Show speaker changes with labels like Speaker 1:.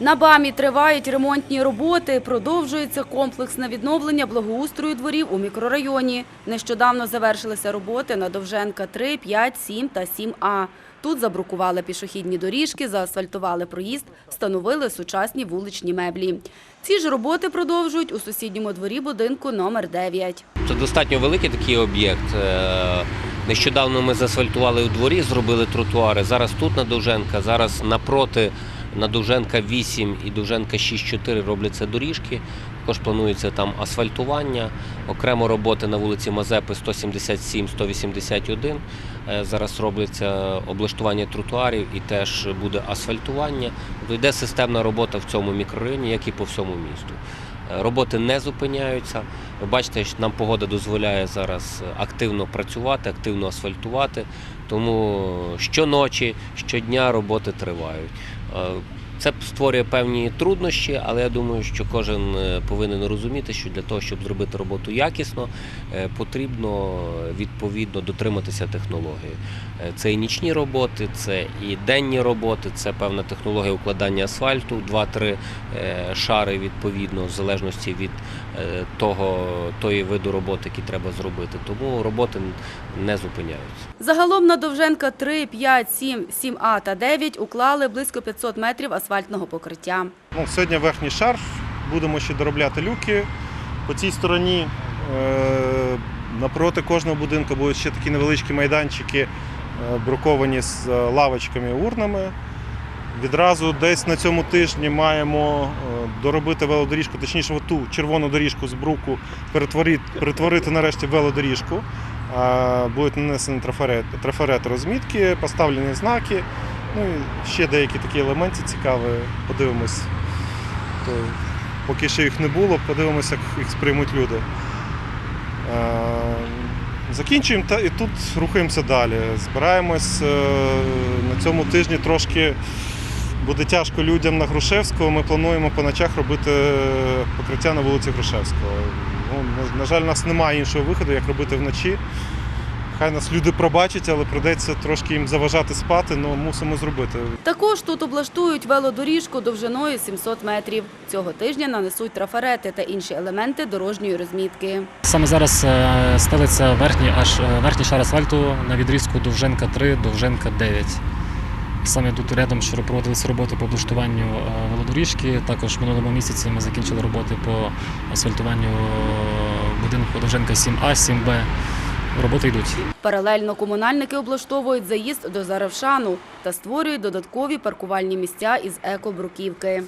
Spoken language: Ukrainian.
Speaker 1: На БАМі тривають ремонтні роботи. Продовжується комплексне відновлення благоустрою дворів у мікрорайоні. Нещодавно завершилися роботи на Довженка 3, 5, 7 та 7А. Тут забрукували пішохідні доріжки, заасфальтували проїзд, встановили сучасні вуличні меблі. Ці ж роботи продовжують у сусідньому дворі будинку номер 9.
Speaker 2: Це достатньо великий такий об'єкт. Е, Нещодавно ми заасфальтували у дворі, зробили тротуари. Зараз тут на Довженка, зараз напроти на Довженка 8 і Довженка 6-4 робляться доріжки. Також планується там асфальтування, окремо роботи на вулиці Мазепи 177-181. Е, Зараз робляться облаштування тротуарів і теж буде асфальтування. Йде системна робота в цьому мікрорайоні, як і по всьому місту. Е, Роботи не зупиняються. Ви бачите, що нам погода дозволяє зараз активно працювати, активно асфальтувати. Тому щоночі, щодня роботи тривають. Е, Це створює певні труднощі, але я думаю, що кожен е, повинен розуміти, що для того, щоб зробити роботу якісно, е, потрібно відповідно дотриматися технології. Е, Це і нічні роботи, це і денні роботи, це певна технологія укладання асфальту, 2-3 е, шари відповідно, в залежності від е, того тої виду роботи, які треба зробити. Тому роботи не зупиняються.
Speaker 1: Загалом на Довженка 3, 5, 7, 7А та 9 уклали близько 500 метрів асфальтного покриття.
Speaker 3: Ну, сьогодні верхній шар, будемо ще доробляти люки. По цій стороні е, напроти кожного будинку будуть ще такі невеличкі майданчики, е, бруковані з е, лавочками і урнами. Відразу десь на цьому тижні маємо е, доробити велодоріжку, точніше, ту червону доріжку з бруку перетворити, перетворити нарешті велодоріжку. Будуть нанесені трафарет, трафарет розмітки, поставлені знаки. Ну і ще деякі такі елементи цікаві. Подивимось. Поки ще їх не було, подивимося, як їх сприймуть люди. Е, Закінчуємо та і тут рухаємося далі. Збираємось е, на цьому тижні трошки буде тяжко людям на Грушевського. Ми плануємо по ночах робити покриття на вулиці Грушевського. Ну, на жаль, у нас немає іншого виходу, як робити вночі. Хай нас люди пробачать, але прийдеться трошки їм заважати спати, але мусимо зробити.
Speaker 1: Також тут облаштують велодоріжку довжиною 700 метрів. Цього тижня нанесуть трафарети та інші елементи дорожньої розмітки.
Speaker 4: Саме зараз е, стелиться верхній, аж е, верхній шар асфальту на відрізку Довженка 3, Довженка 9. Саме тут рядом що проводилися роботи по облаштуванню е, велодоріжки. Також в минулому місяці ми закінчили роботи по асфальтуванню будинку Довженка 7А, 7Б. Роботи йдуть.
Speaker 1: Паралельно комунальники облаштовують заїзд до Заравшану та створюють додаткові паркувальні місця із екобруківки.